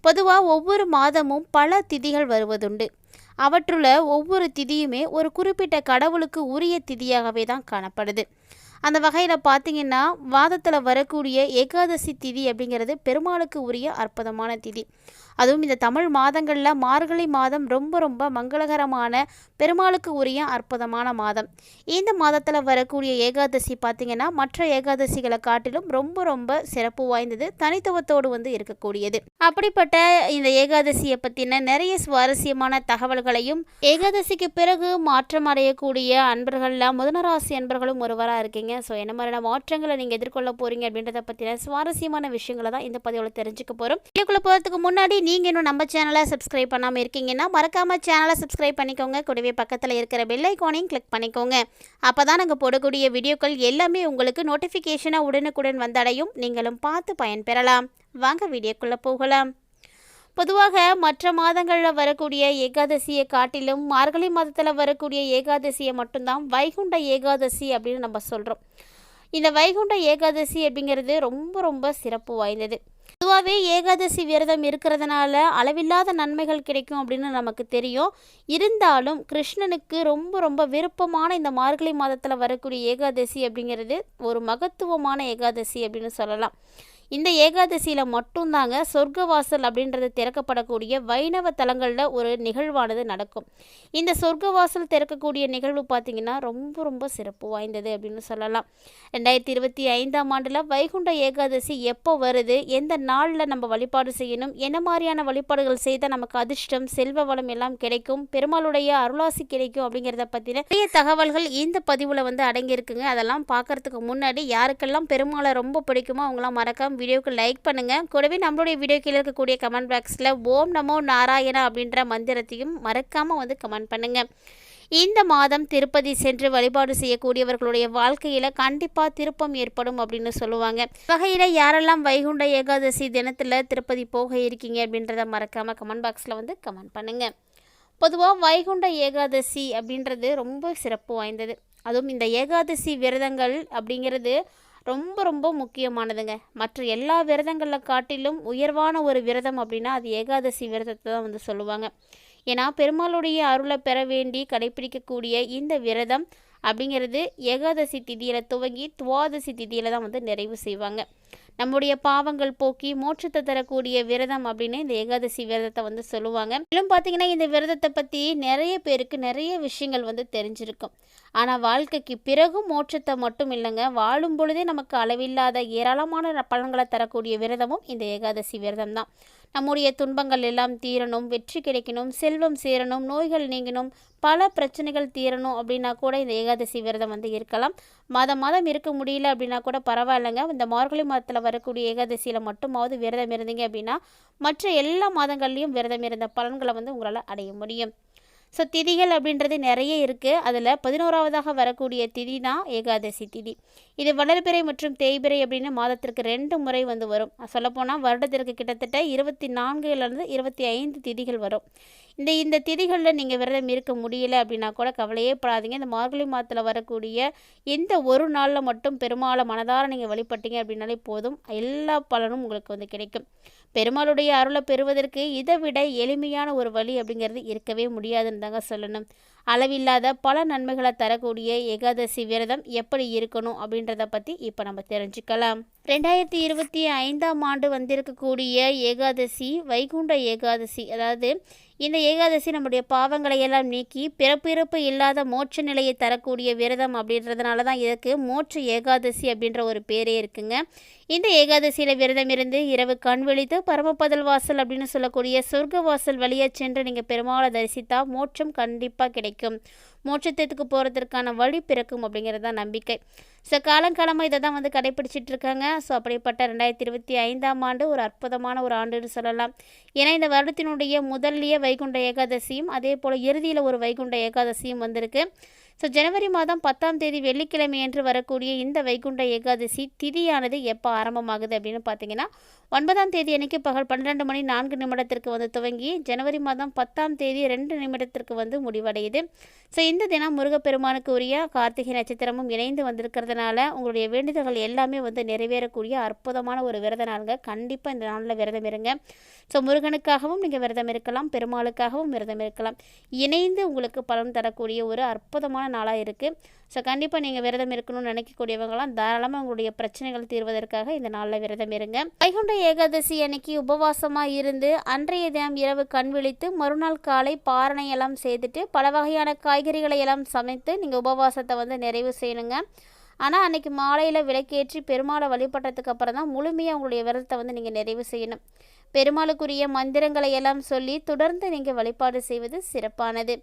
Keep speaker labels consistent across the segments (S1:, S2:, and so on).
S1: பொதுவாக ஒவ்வொரு மாதமும் பல திதிகள் வருவதுண்டு. அவற்றுள்ள ஒவ்வொரு திதியுமே ஒரு குறிப்பிட்ட கடவுளுக்கு உரிய திதியாகவே தான் காணப்படுது. அந்த வகையில் பார்த்தீங்கன்னா வாதத்தில் வரக்கூடிய ஏகாதசி திதி அப்படிங்கிறது பெருமாளுக்கு உரிய அற்புதமான திதி. அதுவும் இந்த தமிழ் மாதங்களில் மார்கழி மாதம் ரொம்ப ரொம்ப மங்களகரமான பெருமாளுக்கு உரிய அற்புதமான மாதம். இந்த மாதத்தில் வரக்கூடிய ஏகாதசி பார்த்தீங்கன்னா மற்ற ஏகாதசிகளை காட்டிலும் ரொம்ப ரொம்ப சிறப்பு வாய்ந்தது தனித்துவத்தோடு வந்து இருக்கக்கூடியது. அப்படிப்பட்ட இந்த ஏகாதசியை பற்றின நிறைய சுவாரஸ்யமான தகவல்களையும் ஏகாதசிக்கு பிறகு மாற்றம் அடையக்கூடிய அன்பர்களில் முதனராசி அன்பர்களும் ஒருவராக இருக்கீங்க. ஸோ என்ன மாதிரியான மாற்றங்களை நீங்கள் எதிர்கொள்ள போகிறீங்க அப்படின்றத பற்றின சுவாரஸ்யமான விஷயங்களை தான் இந்த பதிவில் தெரிஞ்சுக்க போகிறோம் வீடியோக்குள்ளே போகிறதுக்கு முன்னாடி நீங்கள் இன்னும் நம்ம சேனலை சப்ஸ்கிரைப் பண்ணாமல் இருக்கீங்கன்னா மறக்காமல் சேனலை சப்ஸ்கிரைப் பண்ணிக்கோங்க. கூடவே பக்கத்தில் இருக்கிற பெல்லைக்கோனையும் கிளிக் பண்ணிக்கோங்க. அப்போ தான் நாங்கள் போடக்கூடிய வீடியோக்கள் எல்லாமே உங்களுக்கு நோட்டிஃபிகேஷனாக உடனுக்குடன் வந்தடையும். நீங்களும் பார்த்து பயன்பெறலாம். வாங்க வீடியோக்குள்ளே போகலாம். பொதுவாக மற்ற மாதங்களில் வரக்கூடிய ஏகாதசியை காட்டிலும் மார்கழி மாதத்தில் வரக்கூடிய ஏகாதசியை மட்டும்தான் வைகுண்ட ஏகாதசி அப்படின்னு நம்ம சொல்கிறோம் இந்த வைகுண்ட ஏகாதசி அப்படிங்கிறது ரொம்ப ரொம்ப சிறப்பு வாய்ந்தது. பொதுவாகவே ஏகாதசி விரதம் இருக்கிறதுனால அளவில்லாத நன்மைகள் கிடைக்கும் அப்படின்னு நமக்கு தெரியும். இருந்தாலும் கிருஷ்ணனுக்கு ரொம்ப ரொம்ப விருப்பமான இந்த மார்கழி மாதத்தில் வரக்கூடிய ஏகாதசி அப்படிங்கிறது ஒரு மகத்துவமான ஏகாதசி அப்படின்னு சொல்லலாம். இந்த ஏகாதசியில் மட்டும்தாங்க சொர்க்கவாசல் அப்படின்றது திறக்கப்படக்கூடிய வைணவ தலங்களில் ஒரு நிகழ்வானது நடக்கும். இந்த சொர்க்கவாசல் திறக்கக்கூடிய நிகழ்வு பார்த்திங்கன்னா ரொம்ப ரொம்ப சிறப்பு வாய்ந்தது அப்படின்னு சொல்லலாம். ரெண்டாயிரத்தி இருபத்தி ஐந்தாம் ஆண்டில் வைகுண்ட ஏகாதசி எப்போ வருது? எந்த நாளில் நம்ம வழிபாடு செய்யணும்? என்ன மாதிரியான வழிபாடுகள் செய்தால் நமக்கு அதிர்ஷ்டம் செல்வ வளம் எல்லாம் கிடைக்கும்? பெருமாளுடைய அருளாசி கிடைக்கும் அப்படிங்கிறத பற்றின நிறைய தகவல்கள் இந்த பதிவில் வந்து அடங்கியிருக்குங்க. அதெல்லாம் பார்க்கறதுக்கு முன்னாடி யாருக்கெல்லாம் பெருமாளை ரொம்ப பிடிக்குமோ அவங்களாம் மறக்காம வீடியோவுக்கு லைக் பண்ணுங்கள் கூடவே நம்மளுடைய வீடியோ கீழே இருக்கக்கூடிய கமெண்ட் பாக்ஸில் ஓம் நமோ நாராயணா அப்படின்ற மந்திரத்தையும் மறக்காமல் வந்து கமெண்ட் பண்ணுங்கள் இந்த மாதம் திருப்பதி சென்று வழிபாடு செய்யக்கூடியவர்களுடைய வாழ்க்கையில் கண்டிப்பாக திருப்பம் ஏற்படும் அப்படின்னு சொல்லுவாங்க. வகையில் யாரெல்லாம் வைகுண்ட ஏகாதசி தினத்தில் திருப்பதி போக இருக்கீங்க அப்படின்றத மறக்காமல் கமெண்ட் பாக்ஸில் வந்து கமெண்ட் பண்ணுங்கள் பொதுவாக வைகுண்ட ஏகாதசி அப்படின்றது ரொம்ப சிறப்பு வாய்ந்தது. அதுவும் இந்த ஏகாதசி விரதங்கள் அப்படிங்கிறது ரொம்ப ரொம்ப முக்கியமானதுங்க. மற்ற எல்லா விரதங்களில் காட்டிலும் உயர்வான ஒரு விரதம் அப்படின்னா அது ஏகாதசி விரதத்தை தான் வந்து சொல்லுவாங்க. ஏன்னா பெருமாளுடைய அருளை பெற வேண்டி கடைபிடிக்கக்கூடிய இந்த விரதம் அப்படிங்கிறது ஏகாதசி திதியில் துவங்கி துவாதசி திதியில் தான் வந்து நிறைவு செய்வாங்க. நம்முடைய பாவங்கள் போக்கி மோட்சத்தை தரக்கூடிய விரதம் அப்படின்னு இந்த ஏகாதசி விரதத்தை வந்து சொல்லுவாங்க. மேலும் பார்த்தீங்கன்னா இந்த விரதத்தை பற்றி நிறைய பேருக்கு நிறைய விஷயங்கள் வந்து தெரிஞ்சிருக்கும். ஆனால் வாழ்க்கைக்கு பிறகும் மோட்சத்தை மட்டும் இல்லைங்க. வாழும் பொழுதே நமக்கு அளவில்லாத ஏராளமான பலன்களை தரக்கூடிய விரதமும் இந்த ஏகாதசி விரதம் தான். நம்முடைய துன்பங்கள் எல்லாம் தீரணும் வெற்றி கிடைக்கணும் செல்வம் சேரணும் நோய்கள் நீங்கணும் பல பிரச்சனைகள் தீரணும் அப்படின்னா கூட இந்த ஏகாதசி விரதம் வந்து இருக்கலாம். மாதம் மாதம் இருக்க முடியல அப்படின்னா கூட பரவாயில்லைங்க. இந்த மார்கழி மாதத்தில் வரக்கூடிய ஏகாதசியில் மட்டுமாவது விரதம் இருந்தீங்க அப்படின்னா மற்ற எல்லா மாதங்கள்லேயும் விரதம் இருந்த பலன்களை வந்து உங்களால் அடைய முடியும். ஸோ திதிகள் அப்படின்றது நிறைய இருக்குது அதில் பதினோராவதாக வரக்கூடிய திதி தான் ஏகாதசி திதி. இது வளர்பிறை மற்றும் தேய்பிறை அப்படின்னு மாதத்திற்கு ரெண்டு முறை வந்து வரும். சொல்லப்போனால் வருடத்திற்கு கிட்டத்தட்ட இருபத்தி நான்குலேருந்து இருபத்தி ஐந்து திதிகள் வரும். இந்த இந்த திதிகளில் நீங்கள் விரதம் இருக்க முடியல அப்படின்னா கூட கவலையே படாதீங்க. இந்த மார்கழி மாதத்தில் வரக்கூடிய இந்த ஒரு நாளில் மட்டும் பெருமாளை மனதார நீங்கள் வழிபட்டீங்க அப்படின்னாலே போதும். எல்லா பலனும் உங்களுக்கு வந்து கிடைக்கும். பெருமாளுடைய அருளை பெறுவதற்கு இதை விட எளிமையான ஒரு வழி அப்படிங்கிறது இருக்கவே முடியாதுன்னு தாங்க சொல்லணும். அளவில்லாத பல நன்மைகளை தரக்கூடிய ஏகாதசி விரதம் எப்படி இருக்கணும் அப்படின்றத பற்றி இப்போ நம்ம தெரிஞ்சுக்கலாம். ரெண்டாயிரத்தி இருபத்தி ஐந்தாம் ஆண்டு வந்திருக்கக்கூடிய ஏகாதசி வைகுண்ட ஏகாதசி. அதாவது இந்த ஏகாதசி நம்முடைய பாவங்களை எல்லாம் நீக்கி பிறப்பிறப்பு இல்லாத மோட்ச நிலையை தரக்கூடிய விரதம் அப்படின்றதுனால தான் இதுக்கு மோட்ச ஏகாதசி அப்படின்ற ஒரு பேரே இருக்குங்க. இந்த ஏகாதசியில் விரதம் இருந்து இரவு கண் விழித்து பரமபதல் வாசல் அப்படின்னு சொல்லக்கூடிய சொர்க்க வாசல் வழியாக சென்று நீங்கள் பெருமாளை தரிசித்தா மோட்சம் கண்டிப்பாக கிடைக்கும். மோட்சத்தத்துக்கு போகிறதுக்கான வழி பிறக்கும் அப்படிங்கிறது தான் நம்பிக்கை. ஸோ காலங்காலமாக இதை தான் வந்து கடைப்பிடிச்சிட்டு இருக்காங்க. ஸோ அப்படிப்பட்ட ரெண்டாயிரத்தி இருபத்தி ஐந்தாம் ஆண்டு ஒரு அற்புதமான ஒரு ஆண்டுன்னு சொல்லலாம். ஏன்னா இந்த வருடத்தினுடைய முதல்லையே வைகுண்ட ஏகாதசியும் அதே போல் இறுதியில் ஒரு வைகுண்ட ஏகாதசியும் வந்திருக்கு. ஸோ ஜனவரி மாதம் பத்தாம் தேதி வெள்ளிக்கிழமை என்று வரக்கூடிய இந்த வைகுண்ட ஏகாதசி திதியானது எப்போ ஆரம்பமாகுது அப்படின்னு பார்த்தீங்கன்னா ஒன்பதாம் தேதி அன்னைக்கு பகல் பன்னிரெண்டு மணி நான்கு நிமிடத்திற்கு வந்து துவங்கி ஜனவரி மாதம் பத்தாம் தேதி ரெண்டு நிமிடத்திற்கு வந்து முடிவடையுது. ஸோ இந்த தினம் முருகப்பெருமானுக்கு உரிய கார்த்திகை நட்சத்திரமும் இணைந்து வந்திருக்கிறதுனால உங்களுடைய வேண்டுதல்கள் எல்லாமே வந்து நிறைவேறக்கூடிய அற்புதமான ஒரு விரத நாளுங்க கண்டிப்பாக இந்த நாளில் விரதம் இருங்க. ஸோ முருகனுக்காகவும் நீங்கள் விரதம் இருக்கலாம் பெருமாளுக்காகவும் விரதம் இருக்கலாம். இணைந்து உங்களுக்கு பலன் தரக்கூடிய ஒரு அற்புதமான நாளாக இருக்குது. ஸோ கண்டிப்பாக நீங்கள் விரதம் இருக்கணும்னு நினைக்கக்கூடியவங்களாம் தாராளமாக உங்களுடைய பிரச்சனைகள் தீர்வதற்காக இந்த நாளில் விரதம் இருங்க. வைகுண்ட ஏகாதசி அன்னைக்கு உபவாசமாக இருந்து அன்றைய தினம் இரவு கண் விழித்து மறுநாள் காலை பாரணை எல்லாம் செய்துட்டு பல வகையான காய்கறிகளை எல்லாம் சமைத்து நீங்கள் உபவாசத்தை வந்து நிறைவு செய்யணுங்க. ஆனால் அன்னைக்கு மாலையில் விளக்கேற்றி பெருமாளை வழிபட்டதுக்கு அப்புறம் தான் முழுமையாக உங்களுடைய விரதத்தை வந்து நீங்கள் நிறைவு செய்யணும். பெருமாளுக்குரிய மந்திரங்களை எல்லாம் சொல்லி தொடர்ந்து நீங்கள் வழிபாடு செய்வது சிறப்பானது.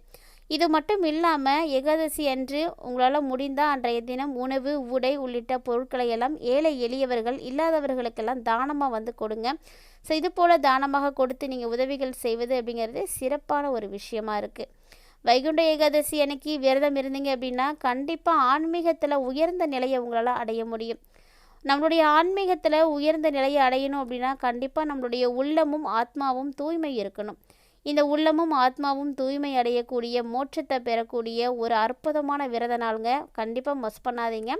S1: இது மட்டும் இல்லாமல் ஏகாதசி அன்று உங்களால் முடிந்தால் அன்றைய தினம் உணவு உடை உள்ளிட்ட பொருட்களை எல்லாம் ஏழை எளியவர்கள் இல்லாதவர்களுக்கெல்லாம் தானமாக வந்து கொடுங்க. ஸோ இது போல் தானமாக கொடுத்து நீங்கள் உதவிகள் செய்வது அப்படிங்கிறது சிறப்பான ஒரு விஷயமா இருக்குது வைகுண்ட ஏகாதசி அன்னைக்கு விரதம் இருந்தீங்க அப்படின்னா கண்டிப்பாக ஆன்மீகத்தில் உயர்ந்த நிலையை உங்களால் அடைய முடியும். நம்மளுடைய ஆன்மீகத்தில் உயர்ந்த நிலையை அடையணும் அப்படின்னா கண்டிப்பாக நம்மளுடைய உள்ளமும் ஆத்மாவும் தூய்மை இருக்கணும். இந்த உள்ளமும் ஆத்மாவும் தூய்மை அடையக்கூடிய மோட்சத்தை பெறக்கூடிய ஒரு அற்புதமான விரத நாளுங்க. கண்டிப்பாக மஸ் பண்ணாதீங்க.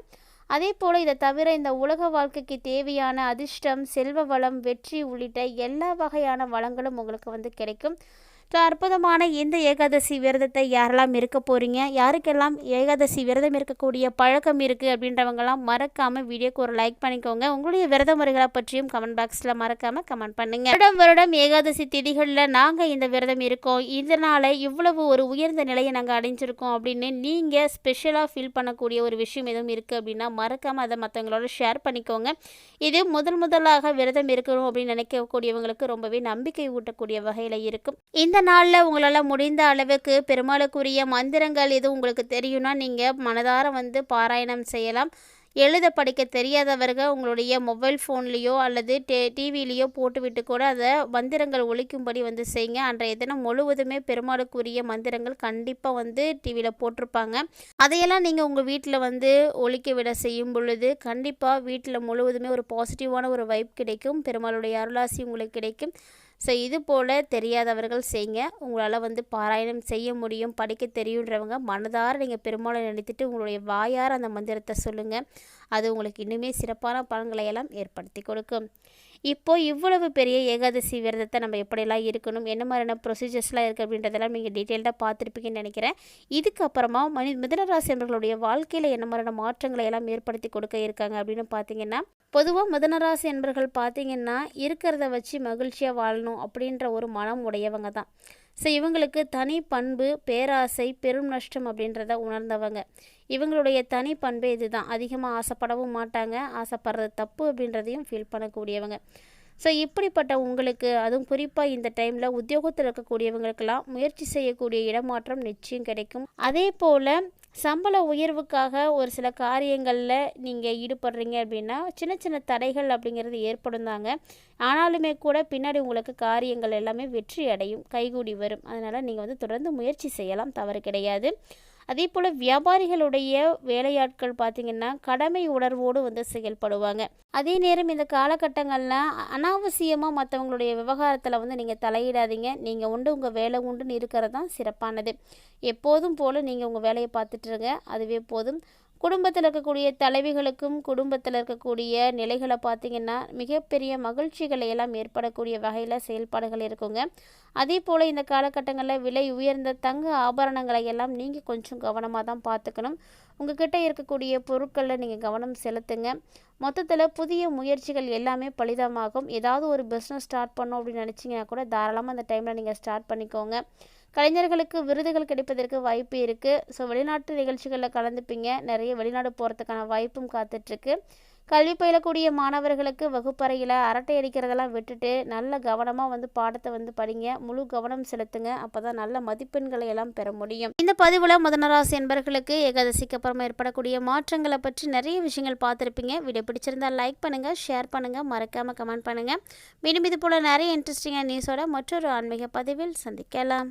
S1: அதே போல் இதை தவிர இந்த உலக வாழ்க்கைக்கு தேவையான அதிர்ஷ்டம் செல்வ வளம் வெற்றி உள்ளிட்ட எல்லா வகையான வளங்களும் உங்களுக்கு வந்து கிடைக்கும். ஸோ அற்புதமான இந்த ஏகாதசி விரதத்தை யாரெல்லாம் இருக்க போகிறீங்க யாருக்கெல்லாம் ஏகாதசி விரதம் இருக்கக்கூடிய பழக்கம் இருக்குது அப்படின்றவங்கலாம் மறக்காமல் வீடியோக்கு ஒரு லைக் பண்ணிக்கோங்க. உங்களுடைய விரத முறைகளை பற்றியும் கமெண்ட் பாக்ஸில் மறக்காமல் கமெண்ட் பண்ணுங்கள் வருடம் வருடம் ஏகாதசி திதிகளில் நாங்கள் இந்த விரதம் இருக்கோம். இதனால் இவ்வளவு ஒரு உயர்ந்த நிலையை நாங்கள் அடைஞ்சிருக்கோம் அப்படின்னு நீங்கள் ஸ்பெஷலாக ஃபீல் பண்ணக்கூடிய ஒரு விஷயம் எதுவும் இருக்குது அப்படின்னா மறக்காமல் அதை மற்றவங்களோட ஷேர் பண்ணிக்கோங்க. இது முதல் முதலாக விரதம் இருக்கணும் அப்படின்னு நினைக்கக்கூடியவங்களுக்கு ரொம்பவே நம்பிக்கை ஊட்டக்கூடிய வகையில் இருக்கும். இந்த நாளில் உங்களால் முடிந்த அளவுக்கு பெருமாளுக்குரிய மந்திரங்கள் எதுவும் உங்களுக்கு தெரியும்னா நீங்கள் மனதார வந்து பாராயணம் செய்யலாம். எழுத படிக்க தெரியாதவர்கள் உங்களுடைய மொபைல் ஃபோன்லேயோ அல்லது டே டிவிலேயோ போட்டுவிட்டு கூட அதை மந்திரங்கள் ஒழிக்கும்படி வந்து செய்யுங்க. அன்றைய தினம் முழுவதுமே பெருமாளுக்குரிய மந்திரங்கள் கண்டிப்பாக வந்து டிவியில் போட்டிருப்பாங்க. அதையெல்லாம் நீங்கள் உங்கள் வீட்டில் வந்து ஒழிக்க விட செய்யும் பொழுது கண்டிப்பாக வீட்டில் முழுவதுமே ஒரு பாசிட்டிவான ஒரு வைப் கிடைக்கும். பெருமாளுடைய அருளாசி உங்களுக்கு கிடைக்கும். ஸோ இது போல் தெரியாதவர்கள் செய்யுங்க உங்களால் வந்து பாராயணம் செய்ய முடியும். படிக்க தெரியுன்றவங்க மனதார நீங்கள் பெருமாளை நினைத்துட்டு உங்களுடைய வாயார் அந்த மந்திரத்தை சொல்லுங்கள் அது உங்களுக்கு இன்னுமே சிறப்பான பலன்களை எல்லாம் ஏற்படுத்தி கொடுக்கும். இப்போது இவ்வளவு பெரிய ஏகாதசி விரதத்தை நம்ம எப்படியெல்லாம் இருக்கணும்? என்ன மாதிரியான ப்ரொசீஜர்ஸ்லாம் இருக்குது அப்படின்றதெல்லாம் நீங்கள் டீட்டெயில்டாக பார்த்துருப்பீங்கன்னு நினைக்கிறேன். இதுக்கப்புறமா மனி மிதனராசி என்பவர்களுடைய வாழ்க்கையில் என்ன மாதிரியான மாற்றங்களை எல்லாம் ஏற்படுத்தி கொடுக்க இருக்காங்க அப்படின்னு பார்த்தீங்கன்னா பொதுவாக மிதனராசி என்பர்கள் பார்த்தீங்கன்னா இருக்கிறத வச்சு மகிழ்ச்சியாக வாழணும் அப்படின்ற ஒரு மனம் உடையவங்க தான். ஸோ இவங்களுக்கு தனி பண்பு பேராசை பெரும் நஷ்டம் அப்படின்றத உணர்ந்தவங்க. இவங்களுடைய தனி பண்பே இதுதான். அதிகமாக ஆசைப்படவும் மாட்டாங்க. ஆசைப்படுறது தப்பு அப்படின்றதையும் ஃபீல் பண்ணக்கூடியவங்க. ஸோ இப்படிப்பட்ட உங்களுக்கு அதுவும் குறிப்பாக இந்த டைமில் உத்தியோகத்தில் இருக்கக்கூடியவங்களுக்கெல்லாம் முயற்சி செய்யக்கூடிய இடமாற்றம் நிச்சயம் கிடைக்கும். அதே போல் சம்பள உயர்வுக்காக ஒரு சில காரியங்களில் நீங்கள் ஈடுபடுறீங்க அப்படின்னா சின்ன சின்ன தடைகள் அப்படிங்கிறது ஏற்படும் தாங்க. ஆனாலுமே கூட பின்னாடி உங்களுக்கு காரியங்கள் எல்லாமே வெற்றி அடையும் கைகூடி வரும். அதனால் நீங்கள் வந்து தொடர்ந்து முயற்சி செய்யலாம் தவறு கிடையாது. அதே போல் வியாபாரிகளுடைய வேலையாட்கள் பார்த்திங்கன்னா கடமை உணர்வோடு வந்து செயல்படுவாங்க. அதே நேரம் இந்த காலகட்டங்களில் அனாவசியமாக மற்றவங்களுடைய விவகாரத்தில் வந்து நீங்கள் தலையிடாதீங்க. நீங்கள் உண்டு உங்கள் வேலை உண்டுன்னு இருக்கிறது தான் சிறப்பானது. எப்போதும் போல் நீங்கள் உங்கள் வேலையை பார்த்துட்டுருங்க அதுவே போதும். குடும்பத்தில் இருக்கக்கூடிய தலைவிகளுக்கும் குடும்பத்தில் இருக்கக்கூடிய நிலைகளை பார்த்திங்கன்னா மிகப்பெரிய மகிழ்ச்சிகளை எல்லாம் ஏற்படக்கூடிய வகையில் செயல்பாடுகள் இருக்குங்க. அதே போல் இந்த காலகட்டங்களில் விலை உயர்ந்த தங்க ஆபரணங்களை எல்லாம் நீங்கள் கொஞ்சம் கவனமாக தான் பார்த்துக்கணும். உங்ககிட்ட இருக்கக்கூடிய பொருட்களில் நீங்கள் கவனம் செலுத்துங்க. மொத்தத்தில் புதிய முயற்சிகள் எல்லாமே பலிதமாகும். ஏதாவது ஒரு பிஸ்னஸ் ஸ்டார்ட் பண்ணோம் அப்படின்னு நினச்சிங்கன்னா கூட தாராளமாக அந்த டைமில் நீங்கள் ஸ்டார்ட் பண்ணிக்கோங்க. கலைஞர்களுக்கு விருதுகள் கிடைப்பதற்கு வாய்ப்பு இருக்குது ஸோ வெளிநாட்டு நிகழ்ச்சிகளில் கலந்துப்பீங்க. நிறைய வெளிநாடு போகிறதுக்கான வாய்ப்பும் காத்துட்ருக்கு. கல்வி பயிலக்கூடிய மாணவர்களுக்கு வகுப்பறையில் அரட்டை அடிக்கிறதெல்லாம் விட்டுட்டு நல்ல கவனமாக வந்து பாடத்தை வந்து படிங்க. முழு கவனம் செலுத்துங்க. அப்போ தான் நல்ல மதிப்பெண்களை எல்லாம் பெற முடியும். இந்த பதிவில் முதனராசி என்பர்களுக்கு ஏகாதசிக்கு அப்புறமா ஏற்படக்கூடிய மாற்றங்களை பற்றி நிறைய விஷயங்கள் பார்த்துருப்பீங்க. வீடியோ பிடிச்சிருந்தா லைக் பண்ணுங்கள் ஷேர் பண்ணுங்கள் மறக்காமல் கமெண்ட் பண்ணுங்கள் மீண்டும் இது போல் நிறைய இன்ட்ரெஸ்டிங்காக நியூஸோட மற்றொரு ஆன்மீக பதிவில் சந்திக்கலாம்.